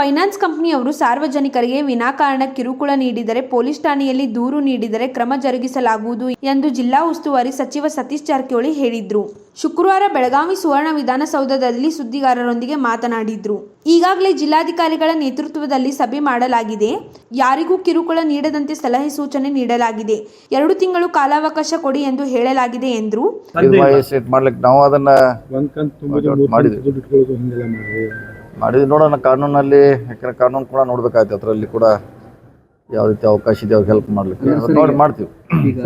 Finance ಕಂಪನಿಯವರು ಸಾರ್ವಜನಿಕರಿಗೆ ವಿನಾಕಾರಣ ಕಿರುಕುಳ ನೀಡಿದರೆ ಪೊಲೀಸ್ ಠಾಣೆಯಲ್ಲಿ ದೂರು ನೀಡಿದರೆ ಕ್ರಮ ಜರುಗಿಸಲಾಗುವುದು ಎಂದು ಜಿಲ್ಲಾ ಉಸ್ತುವಾರಿ ಸಚಿವ ಸತೀಶ್ ಜಾರಕಿಹೊಳಿ ಹೇಳಿದ್ರು. ಶುಕ್ರವಾರ ಬೆಳಗಾವಿ ಸುವರ್ಣ ವಿಧಾನಸೌಧದಲ್ಲಿ ಸುದ್ದಿಗಾರರೊಂದಿಗೆ ಮಾತನಾಡಿದ್ರು. ಈಗಾಗಲೇ ಜಿಲ್ಲಾಧಿಕಾರಿಗಳ ನೇತೃತ್ವದಲ್ಲಿ ಸಭೆ ಮಾಡಲಾಗಿದೆ. ಯಾರಿಗೂ ಕಿರುಕುಳ ನೀಡದಂತೆ ಸಲಹೆ ಸೂಚನೆ ನೀಡಲಾಗಿದೆ. ಎರಡು ತಿಂಗಳು ಕಾಲಾವಕಾಶ ಕೊಡಿ ಎಂದು ಹೇಳಲಾಗಿದೆ ಎಂದ್ರು. ಮಾಡ್ಲಿಕ್ಕೆ ನಾವು ಅದನ್ನ ಮಾಡಿದ್ವಿ. ನೋಡೋಣ ಕಾನೂನಲ್ಲಿ ಯಾಕಂದ್ರೆ ಕಾನೂನು ಕೂಡ ನೋಡ್ಬೇಕಾಯ್ತು. ಅದರಲ್ಲಿ ಕೂಡ ಯಾವ ರೀತಿ ಅವಕಾಶ ಇದೆ ಅವ್ರಿಗೆ ಹೆಲ್ಪ್ ಮಾಡ್ಲಿಕ್ಕೆ. ನೋಡಿ ಮಾಡ್ತೀವಿ. ಈಗ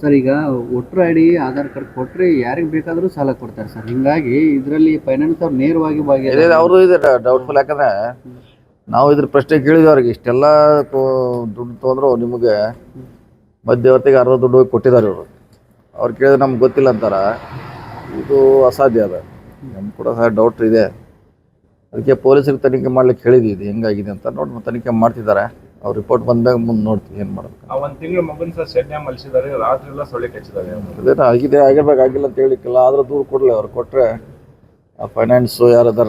ಸರ್ ಈಗ voter I D Aadhaar card ಕೊಟ್ರೆ ಯಾರಿಗೆ ಬೇಕಾದರೂ ಸಾಲ ಕೊಡ್ತಾರೆ ಸರ್. ಹಿಂಗಾಗಿ ಇದರಲ್ಲಿ ಫೈನಾನ್ಸ್ ಅವ್ರು ನೇರವಾಗಿ ಇದೆ ಅವರು ಇದೆ ಡೌಟ್ಫುಲ್ ಯಾಕಂದ್ರೆ ನಾವು ಇದ್ರ ಪ್ರಶ್ನೆ ಕೇಳಿದ್ವಿ ಅವ್ರಿಗೆ. ಇಷ್ಟೆಲ್ಲ ದುಡ್ಡು ತೊಗೊಂಡ್ರು ನಿಮಗೆ ಮಧ್ಯವರ್ತಿಗೆ ಅರ್ಧ ದುಡ್ಡು ಹೋಗಿ ಕೊಟ್ಟಿದ್ದಾರೆ ಇವರು. ಅವ್ರು ಕೇಳಿದ್ರೆ ನಮ್ಗೆ ಗೊತ್ತಿಲ್ಲ ಅಂತಾರ. ಇದು ಅಸಾಧ್ಯ ಅದ. ನಮ್ಗೆ ಕೂಡ ಸಹ ಡೌಟ್ ಇದೆ. ಅದಕ್ಕೆ ಪೊಲೀಸರಿಗೆ ತನಿಖೆ ಮಾಡ್ಲಿಕ್ಕೆ ಹೇಳಿದ್ವಿ ಇದು ಹೆಂಗಾಗಿದೆ ಅಂತ ನೋಡಿ ತನಿಖೆ ಮಾಡ್ತಿದ್ದಾರೆ. ಅವ್ರ ರಿಪೋರ್ಟ್ ಬಂದಾಗ ಮುಂದೆ ನೋಡ್ತೀವಿ ಏನು ಮಾಡೋದು ಆ ಒಂದು ತಿಂಗಳು ಮಗನ್ ಸರ್ ಶೆಡ್ನೆ ಮಲಸಿದ್ದಾರೆ ರಾತ್ರಿ ಎಲ್ಲ ಸೊಳ್ಳೆ ಕಚ್ಚಿದ್ದಾರೆ. ಅದೇನು ಆಗಿದೆ ಆಗಿರ್ಬೇಕು ಆಗಿಲ್ಲ ಅಂತ ಹೇಳಿಕ್ಕಿಲ್ಲ ಆದ್ರೆ ದೂರು ಕೊಡಲಿ ಅವ್ರು ಕೊಟ್ಟರೆ ಆ ಫೈನಾನ್ಸು ಯಾರದಾರ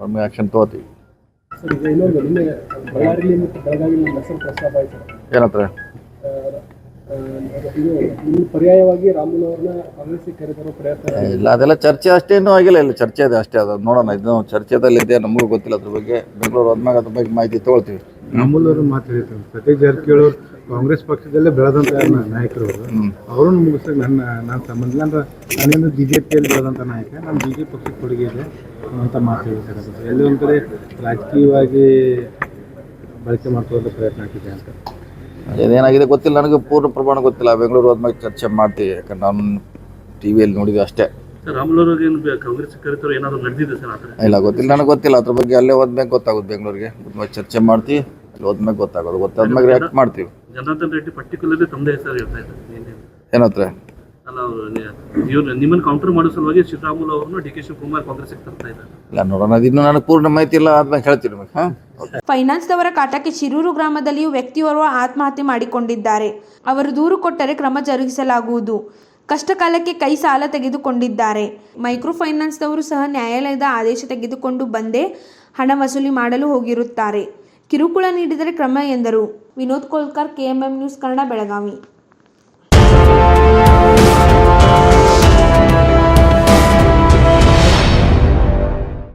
ಅವ್ರ ಮೇಲೆ ಆ್ಯಕ್ಷನ್ ತೊಗೋತೀವಿ. ಏನತ್ರ? ಪರ್ಯಾಯವಾಗಿ ರಾಮುಲ್ ಅವ್ರನ್ನ ಕಾಂಗ್ರೆಸ್ಗೆ ಕರೆತರೋ ಪ್ರಯತ್ನ ಇಲ್ಲ ಅದೆಲ್ಲ ಚರ್ಚೆ ಅಷ್ಟೇನೂ ಆಗಿಲ್ಲ ಇಲ್ಲ ಚರ್ಚೆ ಇದೆ ಅಷ್ಟೇ ಅದು ನೋಡೋಣ. ಇದು ಚರ್ಚೆದಲ್ಲಿದೆ ನಮಗೂ ಗೊತ್ತಿಲ್ಲ ಅದ್ರ ಬಗ್ಗೆ. ಬೆಂಗಳೂರು ಹೋದ್ಮ್ಯಾಗ ಅದ್ರ ಬಗ್ಗೆ ಮಾಹಿತಿ ತೊಗೊಳ್ತೀವಿ. ನಮ್ಮಲ್ಲೂ ಅವರು ಮಾತಾಡಿದ್ರು. ಸತೀಶ್ ಜಾರಕಿಹೊಳಿ ಅವರು ಕಾಂಗ್ರೆಸ್ ಪಕ್ಷದಲ್ಲೇ ಬೆಳೆದಂತ ನಾಯಕರು ಅವರು ಅವ್ರನ್ನ ಮುಗಿಸಕ್ಕೆ ನನ್ನ ನನ್ನ ಸಂಬಂಧ ಅಂದ್ರೆ ನಾನೇನು ಬಿ ಜೆ ಪಿಯಲ್ಲಿ ಬೆಳೆದಂಥ ನಾಯಕ ನಾನು ಬಿ ಜೆ ಪಕ್ಷಕ್ಕೆ ಕೊಡುಗೆ ಇದೆ ಅಂತ ಮಾತು ಹೇಳಿದ್ದಾರೆ ಅದು ಎಲ್ಲಿ ಒಂದು ಕಡೆ ರಾಜಕೀಯವಾಗಿ ಬಳಕೆ ಮಾಡ್ಕೊಳ್ಳೋದು ಪ್ರಯತ್ನ ಆಗ್ತಿದೆ ಅಂತ. ಅದೇನಾಗಿದೆ ಗೊತ್ತಿಲ್ಲ ನನಗೆ ಪೂರ್ಣ ಪ್ರಮಾಣ ಗೊತ್ತಿಲ್ಲ. ಬೆಂಗಳೂರು ಹೋದ್ಮೇಲೆ ಚರ್ಚೆ ಮಾಡ್ತೀವಿ ಯಾಕಂದ್ರೆ ನಾನು ಟಿ ವಿಯಲ್ಲಿ ನೋಡಿದ್ವಿ ಅಷ್ಟೇ. ಇಲ್ಲ ಗೊತ್ತಿಲ್ಲ ನನಗೆ ಗೊತ್ತಿಲ್ಲ. ಅದ್ರ ಬಗ್ಗೆ ಅಲ್ಲೇ ಹೋದ್ಮೇಲೆ ಗೊತ್ತಾಗುತ್ತೆ ಬೆಂಗಳೂರಿಗೆ. ಚರ್ಚೆ ಮಾಡ್ತೀವಿ ಅಲ್ಲಿ ಹೋದ್ಮ್ಯಾಗ ಗೊತ್ತಾಗೋದು. ಗೊತ್ತಾದ್ಮೇಲೆ ರಿಯಾಕ್ಟ್ ಮಾಡ್ತೀವಿ. ಏನತ್ರ ಅಲ್ಲ ದವರ ಇವ್ರು ನಿಮ್ಮನ್ನು ಕೌಂಟರ್ ಮಾಡೋ ಸಲುವಾಗಿ ಶ್ರೀರಾಮುಲು ಅವ್ರನ್ನ ಡಿ ಕೆ ಶಿವಕುಮಾರ್ ಕಾಂಗ್ರೆಸ್ಗೆ ತರ್ತಾ ಇದ್ದಾರೆ. ಇಲ್ಲ ನೋಡೋಣ. ಅದು ನನಗೆ ಪೂರ್ಣ ಮಾಹಿತಿ ಇಲ್ಲ ಆದ್ಮೇಲೆ ಹೇಳ್ತೀನಿ ನಿಮಗೆ ಹಾಂ? ಫೈನಾನ್ಸ್ದವರ ಕಾಟಕ್ಕೆ ಶಿರೂರು ಗ್ರಾಮದಲ್ಲಿಯೂ ವ್ಯಕ್ತಿಯೋರ್ವ ಆತ್ಮಹತ್ಯೆ ಮಾಡಿಕೊಂಡಿದ್ದಾರೆ. ಅವರು ದೂರು ಕೊಟ್ಟರೆ ಕ್ರಮ ಜರುಗಿಸಲಾಗುವುದು. ಕಷ್ಟಕಾಲಕ್ಕೆ ಕೈ ಸಾಲ ತೆಗೆದುಕೊಂಡಿದ್ದಾರೆ. ಮೈಕ್ರೋ ಫೈನಾನ್ಸ್ದವರು ಸಹ ನ್ಯಾಯಾಲಯದ ಆದೇಶ ತೆಗೆದುಕೊಂಡು ಬಂದೇ ಹಣ ವಸೂಲಿ ಮಾಡಲು ಹೋಗಿರುತ್ತಾರೆ. ಕಿರುಕುಳ ನೀಡಿದರೆ ಕ್ರಮ ಎಂದರು. Vinod Kolkar KMM news Kannada Belagavi.